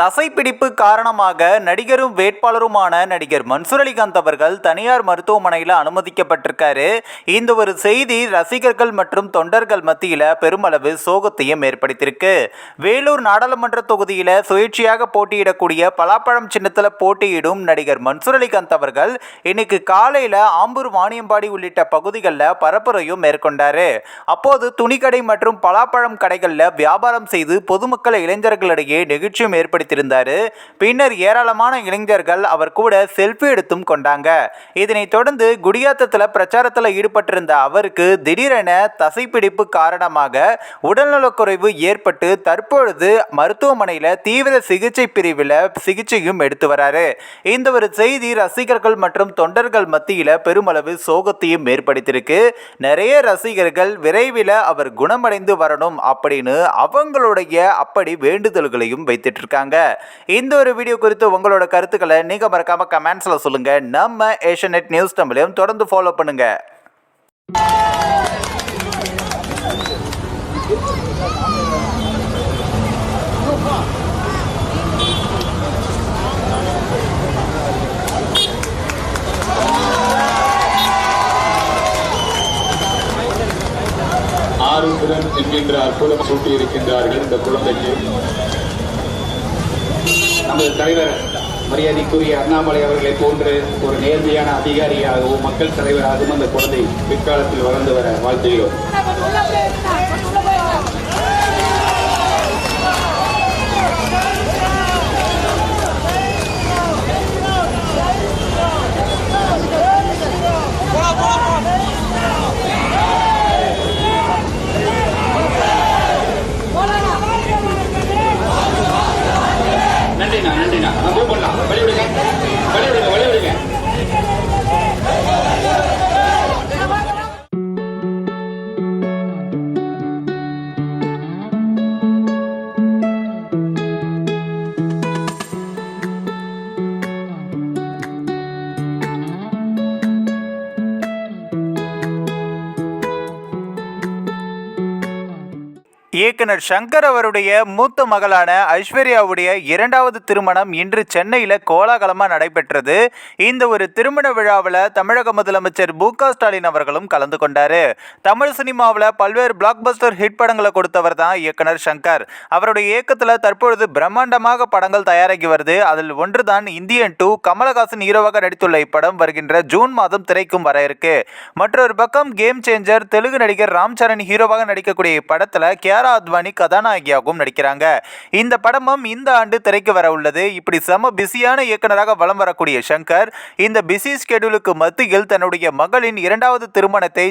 தசைப்பிடிப்பு காரணமாக நடிகரும் வேட்பாளருமான நடிகர் மன்சூர் அலிகாந்த் அவர்கள் தனியார் மருத்துவமனையில் அனுமதிக்கப்பட்டிருக்காரு. இந்த ஒரு செய்தி ரசிகர்கள் மற்றும் தொண்டர்கள் மத்தியில் பெருமளவு சோகத்தையும் ஏற்படுத்தியிருக்கு. வேலூர் நாடாளுமன்ற தொகுதியில் சுயேட்சையாக போட்டியிடக்கூடிய பலாப்பழம் சின்னத்தில் போட்டியிடும் நடிகர் மன்சூர் அலிகாந்த் அவர்கள் இன்னைக்கு காலையில் ஆம்பூர் வாணியம்பாடி உள்ளிட்ட பகுதிகளில் பரப்புரையும் மேற்கொண்டார். அப்போது துணிக்கடை மற்றும் பலாப்பழம் கடைகளில் வியாபாரம் செய்து பொதுமக்கள் இளைஞர்களிடையே நெகிழ்ச்சியும் வைத்திருந்தார். பின்னர் ஏராளமான இளைஞர்கள் அவர் கூட செல்ஃபி எடுத்தும் கொண்டாங்க. இதனைத் தொடர்ந்து குடியாத்தத்தில் பிரச்சாரத்தில் ஈடுபட்டிருந்த அவருக்கு திடீரென தசைப்பிடிப்பு காரணமாக உடல்நலக்குறைவு ஏற்பட்டு தற்பொழுது மருத்துவமனையில் தீவிர சிகிச்சை பிரிவில் சிகிச்சையும் எடுத்து வராரு. இந்த ஒரு செய்தி ரசிகர்கள் மற்றும் தொண்டர்கள் மத்தியில் பெருமளவு சோகத்தையும் ஏற்படுத்தியிருக்கு. நிறைய ரசிகர்கள் விரைவில் அவர் குணமடைந்து வரணும் அப்படின்னு அவங்களுடைய அப்படி வேண்டுதல்களையும் வைத்துட்டு இருக்காங்க இருக்காங்க இந்த ஒரு வீடியோ குறித்து உங்களோட கருத்துக்களை நீங்கள் மறக்காமல் கமெண்ட்ஸில் சொல்லுங்கள் நம்ம ஏஷியநெட் நியூஸ் தமிழையும் தொடர்ந்து ஃபாலோ பண்ணுங்க. ஆருந்திரன் என்கின்ற அற்புதம் சூட்டி இருக்கின்றார்கள் இந்த குழந்தைக்கு. நமது தலைவர் மரியாதைக்குரிய அண்ணாமலை அவர்களை போன்று ஒரு நேர்மையான அதிகாரியாகவும் மக்கள் தலைவராகவும் அந்த குழந்தை பிற்காலத்தில் வளர்ந்து வர வாழ்த்துகிறோம். இயக்குனர் சங்கர் அவருடைய மூத்த மகளான ஐஸ்வர்யாவுடைய இரண்டாவது திருமணம் இன்று சென்னையில் கோலாகலமாக நடைபெற்றது. இந்த ஒரு திருமண விழாவில் தமிழக முதலமைச்சர் மு ஸ்டாலின் அவர்களும் கலந்து கொண்டார். தமிழ் சினிமாவில் பல்வேறு பிளாக் பஸ்டர் ஹிட் படங்களை கொடுத்தவர் தான் இயக்குனர் சங்கர். அவருடைய இயக்கத்தில் தற்பொழுது பிரம்மாண்டமாக படங்கள் தயாராகி வருது. அதில் ஒன்று தான் இந்தியன் டூ கமலஹாசன் ஹீரோவாக நடித்துள்ள இப்படம் வருகின்ற ஜூன் மாதம் திரைக்கும் வர இருக்கு. மற்றொரு பக்கம் கேம் சேஞ்சர் தெலுங்கு நடிகர் ராம் சரண் ஹீரோவாக நடிக்கக்கூடிய இப்படத்தில் சாரா அத்வானி கதாநாயகியாகவும் நடிக்கிறாங்க. இந்த படமும் இந்த ஆண்டு திரைக்கு வர உள்ளது. இப்படி செம பிஸியான இயக்குனராக வலம் வரக்கூடிய சங்கர் இந்த பிஸி ஸ்கெடியூலுக்கு மத்தியில் தன்னுடைய மகளின் இரண்டாவது திருமணத்தை